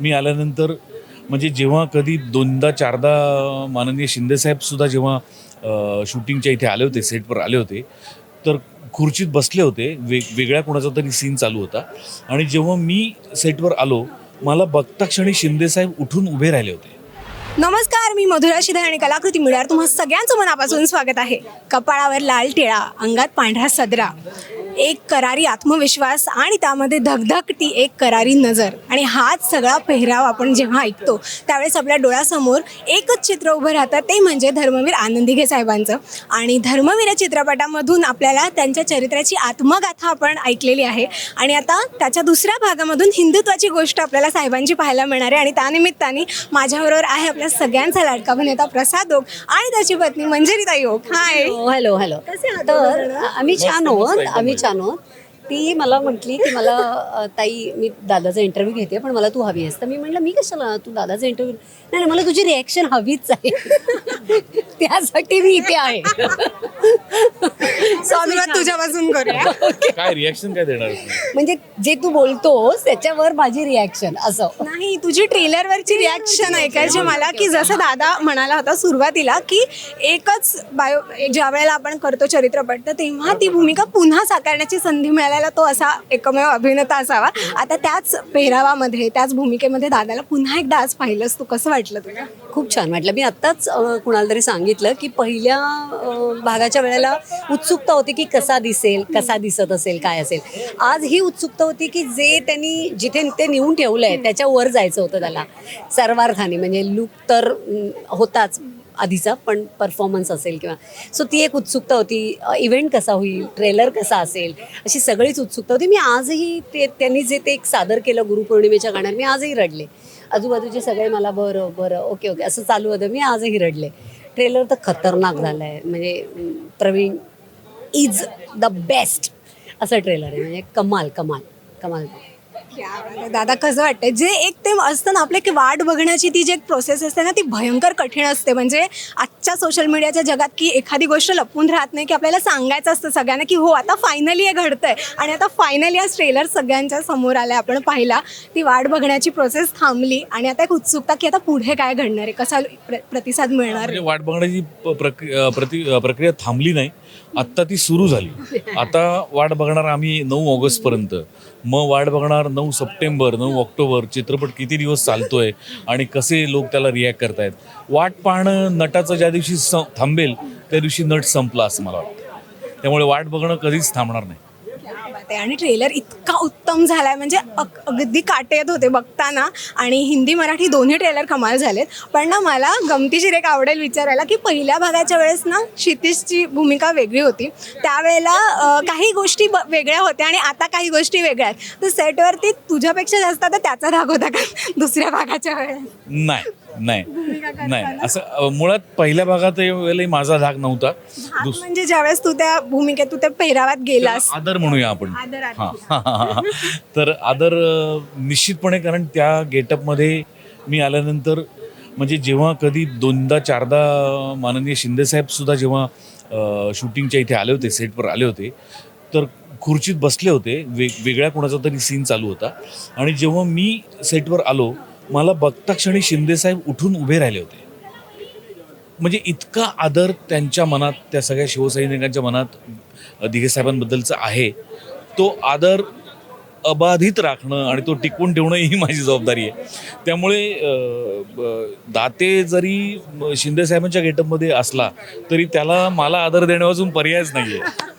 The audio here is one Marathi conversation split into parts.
मी आल्यानंतर म्हणजे जेव्हा कधी दोनदा चारदा माननीय शिंदेसाहेबसुद्धा जेव्हा शूटिंगच्या इथे आले होते सेटवर आले होते तर खुर्चीत बसले होते वेग वेगळ्या कोणाचा तरी सीन चालू होता. आणि जेव्हा मी सेटवर आलो मला बघता क्षणी शिंदेसाहेब उठून उभे राहिले होते. नमस्कार मी मधुरा शिधे आणि कलाकृती मिळणार तुम्हा सगळ्यांचं मनापासून स्वागत आहे. कपाळावर लाल टिळा अंगात पांढरा सदरा. एक करारी आत्मविश्वास आणि त्यामध्ये धगधगती एक करारी नजर. आणि हाच सगळा पेहराव आपण जेव्हा ऐकतो त्यावेळेस आपल्या डोळ्यासमोर एकच चित्र उभं राहतं ते म्हणजे धर्मवीर आनंदिघे साहेबांचं. आणि धर्मवीर या चित्रपटामधून आपल्याला त्यांच्या चरित्राची आत्मगाथा आपण ऐकलेली आहे. आणि आता त्याच्या दुसऱ्या भागामधून हिंदुत्वाची गोष्ट आपल्याला साहेबांची पाहायला मिळणार आहे. आणि त्यानिमित्ताने माझ्याबरोबर आहे आपल्या सगळ्यांचा लाडका अभिनेता प्रसाद ओक आणि त्याची पत्नी मंजिरीताई Oak. Hi hello hello hello कसे तर? आम्ही छान आहोत. आम्ही छान आहोत ती मला म्हटली की मला अ, ताई मी दादाचा इंटरव्ह्यू घेते पण मला तू हवी आहेस. तर मी म्हटलं मी कशाला? तू दादाचा इंटरव्ह्यू नाही नाही, मला तुझी रिॲक्शन हवीच आहे. त्यासाठी मी इथे आहे. सुरुवात तुझ्यापासून करूया. काय रिॲक्शन काय देणार तुम्ही? म्हणजे जे तू बोलतोस त्याच्यावर माझी रिॲक्शन असं. नाही तुझी ट्रेलरवरची रिॲक्शन ऐकायची मला की जसं दादा म्हणाला होता सुरुवातीला की एकच बायो ज्या वेळेला आपण करतो चरित्रपट तर तेव्हा ती भूमिका पुन्हा साकारण्याची संधी मिळालेला तो असा एकमेव अभिनेता असावा. आता त्याच पेहरावामध्ये त्याच भूमिकेमध्ये दादाला पुन्हा एकदा आज पाहिलंस तू कसं वाटलं तुला? खूप छान वाटलं. मी आत्ताच कुणाला तरी सांगितलं की पहिल्या भागाच्या वेळेला उत्सुकता होती की कसा दिसेल कसा दिसत असेल काय असेल. आज ही उत्सुकता होती की जे त्यांनी जिथे ते नेऊन ठेवलं आहे त्याच्या वर जायचं होतं त्याला. सर्वार्थाने म्हणजे लुक तर होताच आधीचा पण परफॉर्मन्स असेल किंवा सो ती एक उत्सुकता होती. इव्हेंट कसा होईल ट्रेलर कसा असेल अशी सगळीच उत्सुकता होती. मी आजही ते त्यांनी जे ते एक सादर केलं गुरुपौर्णिमेच्या गाण्यात मी आजही रडले. आजूबाजूचे सगळे मला बरं बरं ओके ओके असं चालू होतं. मी आजही रडले. ट्रेलर तर खतरनाक झालं आहे म्हणजे प्रवीण इज द बेस्ट असं ट्रेलर आहे. म्हणजे कमाल कमाल कमाल. दादा कसं वाटतंय? जे एक ते असतं ना आपल्या की वाट बघण्याची ती जी एक प्रोसेस असते ना ती भयंकर कठीण असते. म्हणजे आजच्या सोशल मीडियाच्या जगात की एखादी गोष्ट लपून राहत नाही की आपल्याला सांगायचं असतं सगळ्यांना की हो आता फायनली हे घडतंय. आणि आता फायनली हा ट्रेलर सगळ्यांच्या समोर आलाय आपण पाहिला. ती वाट बघण्याची प्रोसेस थांबली. आणि आता एक उत्सुकता की आता पुढे काय घडणार आहे? कसा प्र- प्रतिसाद मिळणार म्हणजे वाट बघण्याची प्रक्रिया थांबली नाही. आत्ता ती सुरू झाली. आता वाट बघणार आम्ही नऊ ऑगस्टपर्यंत. मग वाट बघणार नऊ सप्टेंबर नऊ ऑक्टोबर चित्रपट किती दिवस चालतोय आणि कसे लोक त्याला रिॲक्ट करतायत. वाट पाहणं नटाचं ज्या दिवशी स थांबेल त्या दिवशी नट संपला असं मला वाटतं. त्यामुळे वाट बघणं कधीच थांबणार नाही. वाटते आणि ट्रेलर इतका उत्तम झालाय. म्हणजे अग- अगदी काटे येत होते बघताना. आणि हिंदी मराठी दोन्ही ट्रेलर कमाल झालेत. पण ना मला गमतीशीर एक आवडेल विचारायला की पहिल्या भागाच्या वेळेस ना क्षितिशची भूमिका वेगळी होती. त्यावेळेला काही गोष्टी ब- वेगळ्या होत्या आणि आता काही गोष्टी वेगळ्या आहेत. तर सेटवरती तुझ्यापेक्षा जास्त आता त्याचा धाग होता का दुसऱ्या भागाच्या वेळेस? नाही. नाही. नाही असं अ, मुळात पहिल्या भागात वेळेलाही माझा धाक नव्हता. भाग म्हणजे ज्यावेळेस तू त्या भूमिकेत तू त्या पेहरावात गेलास आदर म्हणूया आपण. आदर आदर. हां तर आदर अ, निश्चितपणे कारण त्या गेटअपमध्ये मी आल्यानंतर म्हणजे जेव्हा कधी दोनदा चारदा माननीय शिंदेसाहेबसुद्धा जेव्हा अ, शूटिंगच्या इथे आले होते सेटवर आले होते तर खुर्चीत बसले होते. वेग वेगळ्या कोणाचा तरी सीन चालू होता. आणि जेव्हा मी सेटवर आलो मला बघता क्षणी शिंदेसाहेब उठून उभे राहिले होते. म्हणजे इतका आदर त्यांच्या मनात त्या सगळ्या शिवसैनिकांच्या मनात दिघेसाहेबांबद्दलचा दिघे साहेबांबद्दलचा आहे. तो आदर अबाधित राखणं आणि तो टिकवून ठेवणं ही माझी जबाबदारी आहे. त्यामुळे दाते जरी शिंदेसाहेबांच्या शिंदे गेटअपमध्ये असला तरी त्याला मला आदर देण्यापासून पर्यायच नाही आहे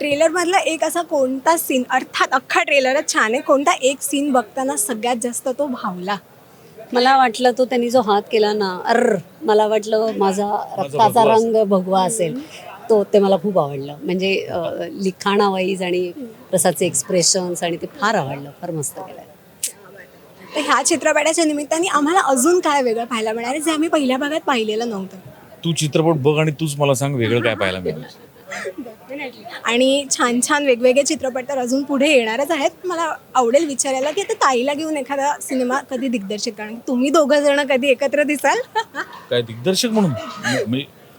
ट्रेलरमधला एक असा कोणता सीन अर्थात अख्खा ट्रेलरच छान आहे कोणता एक सीन बघताना सगळ्यात जास्त तो भावला? मला वाटलं तो त्यांनी जो हात केला ना अर मला वाटलं माझा रक्ताचा रंग भगवा असेल. तो ते मला खूप आवडलं. म्हणजे लिखाणावाईज आणि प्रसादचे एक्सप्रेशन्स आणि ते फार आवडलं फार मस्त केलं तर ह्या चित्रपटाच्या निमित्ताने आम्हाला अजून काय वेगळं पाहायला मिळणार आहे जे आम्ही पहिल्या भागात पाहिलेलं नव्हतं? तू चित्रपट बघ आणि तूच मला सांग वेगळं काय पाहायला मिळेल आणि छान छान वेगवेगळे चित्रपट तर अजून पुढे येणारच आहेत. मला आवडेल विचारायला की आता ताईला घेऊन एखादा सिनेमा कधी दिग्दर्शित कारण तुम्ही दोघं जण कधी एकत्र दिसाल? काय दिग्दर्शक म्हणून?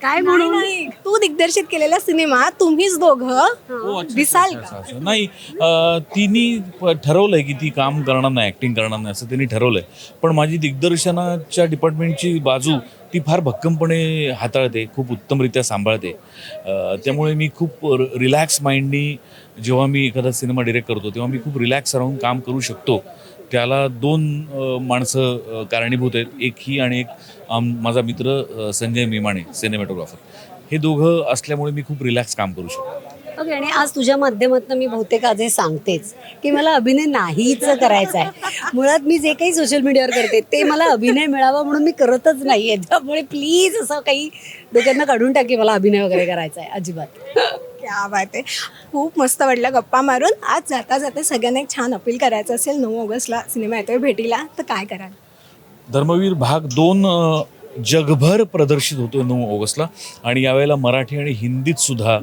काय म्हणून. तू दिग्दर्शित केलेला सिनेमा तुम्हीच दोघं हो, अच्छा, दिसाल का. नाही अं, तिने ठरवलंय की ती काम करणार नाही ऍक्टिंग करणार नाही असं तिने ठरवलंय. पण माझी दिग्दर्शनाच्या डिपार्टमेंटची बाजू ती फार भक्कमपणे हाताळते खूप उत्तमरित्या सांभाळते. अं, त्यामुळे मी खूप रिलॅक्स माइंडनी जेव्हा मी एखादा सिनेमा डिरेक्ट करतो तेव्हा मी खूप रिलॅक्स राहून काम करू शकतो. त्याला दोन माणसं कारणीभूत आहेत. एक ही आणि एक आम- माझा मित्र संजय मिमाणे सिनेमॅटोग्राफर. हे दोघं असल्यामुळे मी खूप रिलॅक्स काम करू शकतो. ओके आणि आज तुझ्या माध्यमातून मी बहुतेक आज हे सांगतेच की मला अभिनय नाहीच करायचा आहे मुळात मी जे काही सोशल मीडियावर करते ते मला अभिनय मिळावा म्हणून मी करतच नाही आहे त्यामुळे प्लीज असं काही लोकांना काढून टाकी मला अभिनय वगैरे करायचा आहे अजिबात. क्या बात आहे खूप मस्त वाटलं गप्पा मारून. आज जाता जाता सगळ्यांना एक छान अपील करायचं असेल नऊ ऑगस्टला सिनेमा येतोय भेटीला तर काय कराल? धर्मवीर भाग दोन जगभर प्रदर्शित होतो नऊ ऑगस्टला. आणि यावेळेला मराठी आणि हिंदीत सुद्धा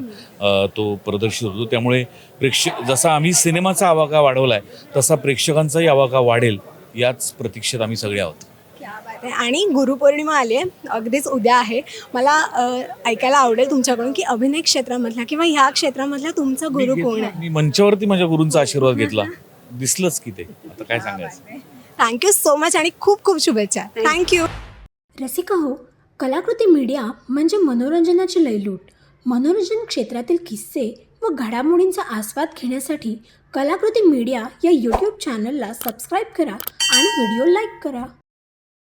तो प्रदर्शित होतो. त्यामुळे प्रेक्षक जसा आम्ही सिनेमाचा आवाका वाढवला आहे तसा प्रेक्षकांचाही आवाका वाढेल याच प्रतीक्षेत आम्ही सगळे आहोत. आणि गुरुपौर्णिमा आली आहे. अगदीच उद्या आहे. मला ऐकायला आवडेल तुमच्याकडून की अभिनय क्षेत्रामधला किंवा ह्या क्षेत्रामधला तुमचा गुरु कोण आहे? मी मंचावरती माझ्या गुरूंचा आशीर्वाद घेतला. दिसलंच की ते. आता काय सांगायचं? थँक्यू सो मच आणि खूप खूप शुभेच्छा. थँक्यू रसिका हो कलाकृती मीडिया म्हणजे मनोरंजनाची लयलूट. मनोरंजन क्षेत्रातील किस्से व घडामोडींचा आस्वाद घेण्यासाठी कलाकृती मीडिया या यूट्यूब चॅनलला सबस्क्राईब करा आणि व्हिडिओ लाईक करा.